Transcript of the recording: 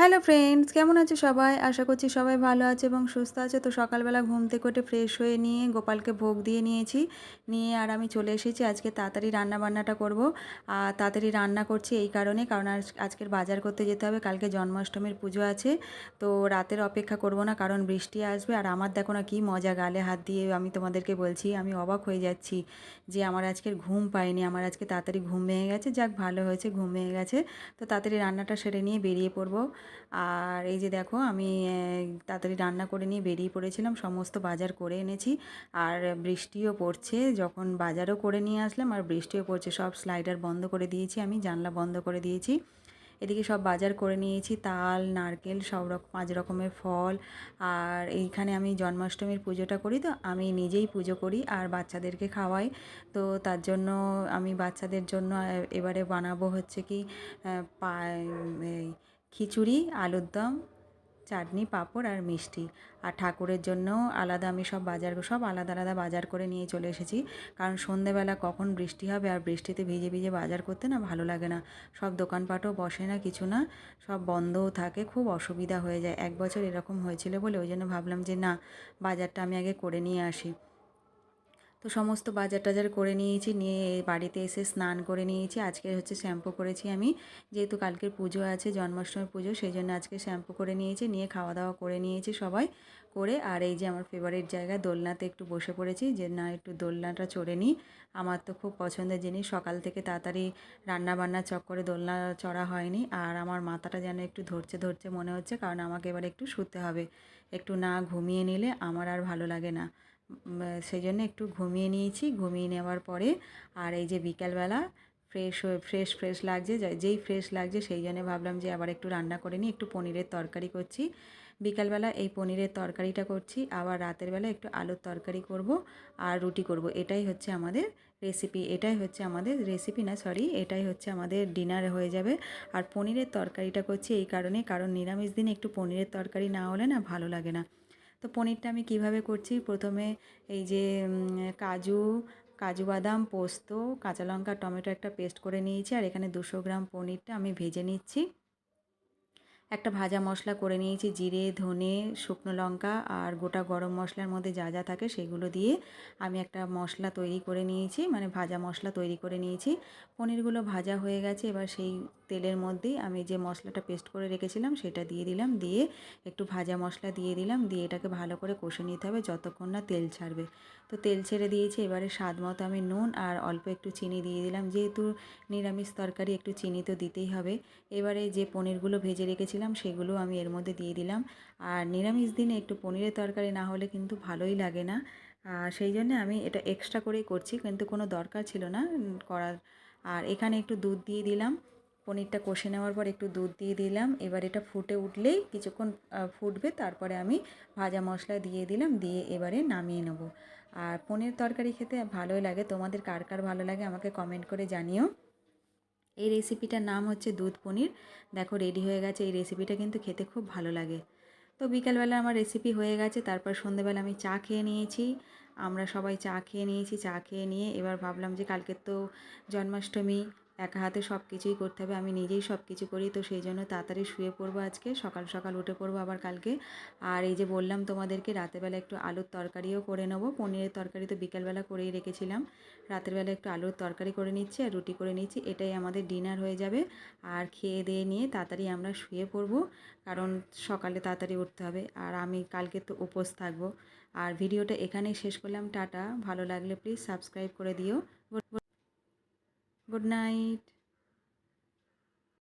Hello friends, কেমন আছে সবাই? আশা করছি সবাই ভালো আছে এবং সুস্থ আছে। তো সকালবেলা ঘুম থেকে উঠে ফ্রেশ হয়ে নিয়ে গোপালকে ভোগ দিয়ে নিয়েছি। নিয়ে আর আমি চলে এসেছি, আজকে তাড়াতাড়ি রান্না বান্নাটা করব। আর তাড়াতাড়ি রান্না করছি এই কারণে, কারণ আজ- আজকের বাজার করতে যেতে হবে। কালকে জন্মাষ্টমীর পুজো আছে, তো রাতের অপেক্ষা করব না, কারণ বৃষ্টি আসবে। আর আমার দেখো না কী মজা, গালে হাত দিয়ে আমি তোমাদেরকে বলছি, আমি অবাক হয়ে যাচ্ছি যে আমার আজকের ঘুম পাইনি। আমার আজকে তাড়াতাড়ি ঘুম ভেঙে গেছে। যাক, ভালো হয়েছে, ঘুম ভেঙে গেছে। তো তাড়াতাড়ি রান্নাটা সেরে নিয়ে বেরিয়ে পড়ব। আর এই যে দেখো আমি তাড়াতাড়ি রান্না করে নিয়ে বেরিয়ে পড়েছিলাম সমস্ত বাজার করে এনেছি। আর বৃষ্টিও পড়ছে যখন বাজারও করে নিয়ে আসলাম আর বৃষ্টিও পড়ছে সব স্লাইডার বন্ধ করে দিয়েছি আমি জানলা বন্ধ করে দিয়েছি। এদিকে সব বাজার করে নিয়েছি তাল নারকেল সব রকম পাঁচ রকমের ফল। আর এইখানে আমি জন্মাষ্টমীর পুজোটা করি তো আমি নিজেই পুজো করি আর বাচ্চাদেরকে খাওয়াই। তো তার জন্য আমি বাচ্চাদের জন্য এবারে বানাবো হচ্ছে কি আহ, পা এই খিচুড়ি, আলুর দম, চাটনি, পাঁপড় আর মিষ্টি। আর ঠাকুরের জন্য আলাদা আমি সব বাজার, সব আলাদা আলাদা বাজার করে নিয়ে চলে এসেছি। কারণ সন্ধেবেলা কখন বৃষ্টি হবে আর বৃষ্টিতে ভিজে ভিজে বাজার করতে না ভালো লাগে না। সব দোকানপাটও বসে না, কিছু না, সব বন্ধও থাকে, খুব অসুবিধা হয়ে যায়। এক বছর এরকম হয়েছিল বলে ওই জন্য ভাবলাম যে না, বাজারটা আমি আগে করে নিয়ে আসি। তো সমস্ত বাজার টাজার করে নিয়েছি, নিয়ে বাড়িতে এসে স্নান করে নিয়েছি। আজকে হচ্ছে শ্যাম্পু করেছি আমি। যেহেতু কালকের পুজো আছে, জন্মাষ্টমীর পুজো সেই জন্য আজকে শ্যাম্পু করে নিয়েছি, নিয়ে খাওয়া দাওয়া করে নিয়েছি সবাই করে। আর এই যে আমার ফেভারিট জায়গা, দোলনাতে একটু বসে পড়েছি যে না, একটু দোলনাটা চড়ে নিই। আমার তো খুব পছন্দের জিনিস, সকাল থেকে তাড়াতাড়ি রান্না বান্না চক্করে দোলনা চড়া হয়নি। আর আমার মাথাটা যেন একটু ধরছে ধরছে মনে হচ্ছে, কারণ আমাকে এবার একটু শুতে হবে। একটু না ঘুমিয়ে নিলে আমার আর ভালো লাগে না। সেই জন্য একটু ঘুমিয়ে নিয়েছি। ঘুমিয়ে নেওয়ার পরে আর এই যে বিকালবেলা ফ্রেশ হয়ে ফ্রেশ ফ্রেশ লাগছে যেই ফ্রেশ লাগছে সেই জন্য ভাবলাম যে আবার একটু রান্না করে নিই, একটু পনিরের তরকারি করছি। বিকালবেলা এই পনিরের তরকারিটা করছি, আবার রাতের বেলা একটু আলুর তরকারি করব আর রুটি করব। এটাই হচ্ছে আমাদের রেসিপি এটাই হচ্ছে আমাদের রেসিপি না সরি এটাই হচ্ছে আমাদের ডিনার হয়ে যাবে। আর পনিরের তরকারিটা করছি এই কারণে, কারণ নিরামিষ দিনে একটু পনিরের তরকারি না হলে না ভালো লাগে না। তো পনিরটা আমি কীভাবে করছি? প্রথমে এই যে কাজু কাজু বাদাম, পোস্ত, কাঁচা লঙ্কা, টমেটো একটা পেস্ট করে নিয়েছি আর এখানে দুশো গ্রাম পনিরটা আমি ভেজে নিচ্ছি। একটা ভাজা মশলা করে নিয়েছি, জিরে, ধনে, শুকনো লঙ্কা আর গোটা গরম মশলার মধ্যে যা যা থাকে সেগুলো দিয়ে আমি একটা মশলা তৈরি করে নিয়েছি মানে ভাজা মশলা তৈরি করে নিয়েছি। পনিরগুলো ভাজা হয়ে গেছে, এবার সেই তেলের মধ্যেই আমি যে মশলাটা পেস্ট করে রেখেছিলাম সেটা দিয়ে দিলাম। দিয়ে একটু ভাজা মশলা দিয়ে দিলাম। দিয়ে এটাকে ভালো করে কষে নিতে হবে যতক্ষণ না তেল ছাড়বে। তো তেল ছেড়ে দিয়েছি, এবারে স্বাদ মতো আমি নুন আর অল্প একটু চিনি দিয়ে দিলাম। যেহেতু নিরামিষ তরকারি একটু চিনি তো দিতেই হবে। এবারে যে পনিরগুলো ভেজে রেখেছিলাম সেগুলো আমি এর মধ্যে দিয়ে দিলাম। আর নিরামিষ দিনে একটু পনিরের তরকারি না হলে কিন্তু ভালোই লাগে না। সেই জন্য আমি এটা এক্সট্রা করেই করছি। কিন্তু কোনো দরকার ছিল না করার। আর এখানে একটু দুধ দিয়ে দিলাম। পনিরটা কষে নেওয়ার পর একটু দুধ দিয়ে দিলাম। এবার এটা ফুটে উঠলেই কিছুক্ষণ ফুটবে, তারপরে আমি ভাজা মশলা দিয়ে দিলাম, দিয়ে এবারে নামিয়ে নেব। আর পনির তরকারি খেতে ভালোই লাগে। তোমাদের কার কার ভালো লাগে আমাকে কমেন্ট করে জানিও। এই রেসিপিটার নাম হচ্ছে দুধ পনির। দেখো, রেডি হয়ে গেছে। এই রেসিপিটা কিন্তু খেতে খুব ভালো লাগে। তো বিকালবেলা আমার রেসিপি হয়ে গেছে। তারপর সন্ধেবেলা আমি চা খেয়ে নিয়েছি। আমরা সবাই চা খেয়ে নিয়েছি, চা খেয়ে নিয়ে এবার ভাবলাম যে কালকের তো জন্মাষ্টমী একা হাতে সব কিছুই করতে হবে, আমি নিজেই সব কিছু করি, তো সেই জন্য তাড়াতাড়ি শুয়ে পড়ব আজকে, সকাল সকাল উঠে পড়ব আবার কালকে। আর এই যে বললাম তোমাদেরকে রাতেরবেলা একটু আলুর তরকারিও করে নেব, পনিরের তরকারি তো বিকালবেলা করেই রেখেছিলাম। রাতের বেলা একটু আলুর তরকারি করে নিচ্ছি আর রুটি করে নিচ্ছি, এটাই আমাদের ডিনার হয়ে যাবে। আর খেয়ে দিয়ে নিয়ে তাড়াতাড়ি আমরা শুয়ে পড়ব, কারণ সকালে তাড়াতাড়ি উঠতে হবে, আর আমি কালকে তো উপোস থাকব। আর ভিডিওটা এখানেই শেষ করলাম, টাটা, ভালো লাগলে প্লিজ সাবস্ক্রাইব করে দিও। Good night